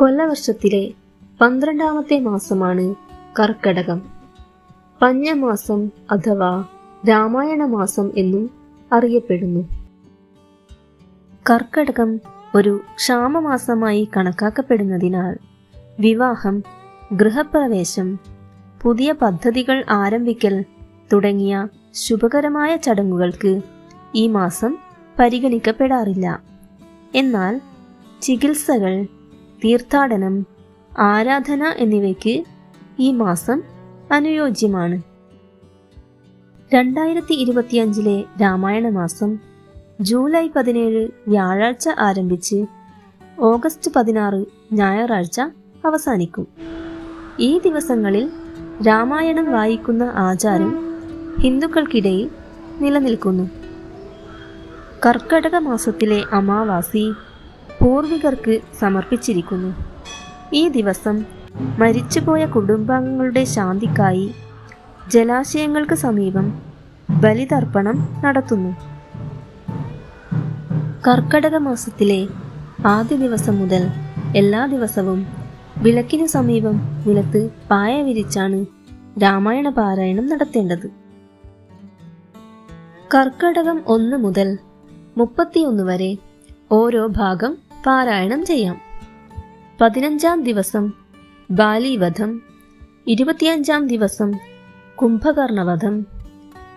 കൊല്ലവർഷത്തിലെ പന്ത്രണ്ടാമത്തെ മാസമാണ് കർക്കടകം. പഞ്ഞമാസം അഥവാ രാമായണ മാസം എന്നും അറിയപ്പെടുന്നു. കർക്കടകം ഒരു ക്ഷാമമാസമായി കണക്കാക്കപ്പെടുന്നതിനാൽ വിവാഹം ഗൃഹപ്രവേശം പുതിയ പദ്ധതികൾ ആരംഭിക്കൽ തുടങ്ങിയ ശുഭകരമായ ചടങ്ങുകൾക്ക് ഈ മാസം പരിഗണിക്കപ്പെടാറില്ല. എന്നാൽ ചികിത്സകൾ തീർത്ഥാടനം ആരാധന എന്നിവയ്ക്ക് ഈ മാസം അനുയോജ്യമാണ്. രണ്ടായിരത്തി ഇരുപത്തിയഞ്ചിലെ രാമായണ മാസം ജൂലൈ പതിനേഴ് വ്യാഴാഴ്ച ആരംഭിച്ച് ഓഗസ്റ്റ് പതിനാറ് ഞായറാഴ്ച അവസാനിക്കും. ഈ ദിവസങ്ങളിൽ രാമായണം വായിക്കുന്ന ആചാരം ഹിന്ദുക്കൾക്കിടയിൽ നിലനിൽക്കുന്നു. കർക്കടക മാസത്തിലെ അമാവാസി പൂർവികർക്ക് സമർപ്പിച്ചിരിക്കുന്നു. ഈ ദിവസം മരിച്ചുപോയ കുടുംബാംഗങ്ങളുടെ ശാന്തിക്കായി ജലാശയങ്ങൾക്ക് സമീപം ബലിതർപ്പണം നടത്തുന്നു. കർക്കടക മാസത്തിലെ ആദ്യ ദിവസം മുതൽ എല്ലാ ദിവസവും വിളക്കിനു സമീപം നിലത്ത് പായ വിരിച്ചാണ് രാമായണ പാരായണം നടത്തേണ്ടത്. കർക്കടകം ഒന്ന് മുതൽ മുപ്പത്തിയൊന്ന് വരെ ഓരോ ഭാഗം പാരായണം ചെയ്യാം. പതിനഞ്ചാം ദിവസം ബാലിവധം ഇരുപത്തിയഞ്ചാം ദിവസം കുംഭകർണവധം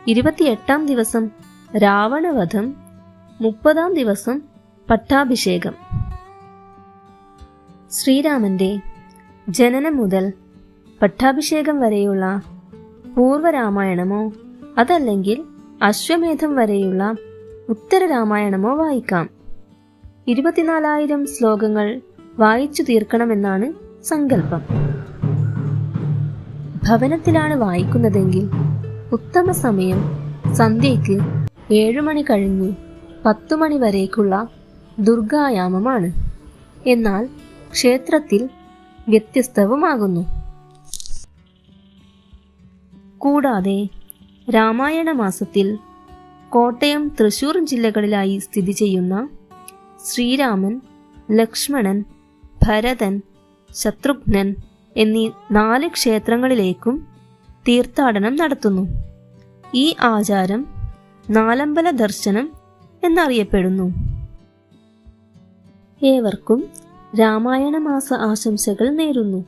ഇരുപത്തിയെട്ടാം ദിവസം രാവണവധം മുപ്പതാം ദിവസം പട്ടാഭിഷേകം. ശ്രീരാമന്റെ ജനനം മുതൽ പട്ടാഭിഷേകം വരെയുള്ള പൂർവരാമായണമോ അതല്ലെങ്കിൽ അശ്വമേധം വരെയുള്ള ഉത്തരരാമായണമോ വായിക്കാം. ഇരുപത്തിനാലായിരം ശ്ലോകങ്ങൾ വായിച്ചു തീർക്കണമെന്നാണ് സങ്കല്പം. ഭവനത്തിലാണ് വായിക്കുന്നതെങ്കിൽ ഉത്തമ സമയം സന്ധ്യയ്ക്ക് ഏഴുമണി കഴിഞ്ഞ് പത്തുമണി വരേക്കുള്ള ദുർഗായാമമാണ്. എന്നാൽ ക്ഷേത്രത്തിൽ വ്യത്യസ്തവുമാകുന്നു. കൂടാതെ രാമായണ മാസത്തിൽ കോട്ടയം തൃശൂർ ജില്ലകളിലായി സ്ഥിതി ചെയ്യുന്ന ശ്രീരാമൻ ലക്ഷ്മണൻ ഭരതൻ ശത്രുഘ്നൻ എന്നീ നാല് ക്ഷേത്രങ്ങളിലേക്കും തീർത്ഥാടനം നടത്തുന്നു. ഈ ആചാരം നാലമ്പല ദർശനം എന്നറിയപ്പെടുന്നു. ഏവർക്കും രാമായണ മാസ ആശംസകൾ നേരുന്നു.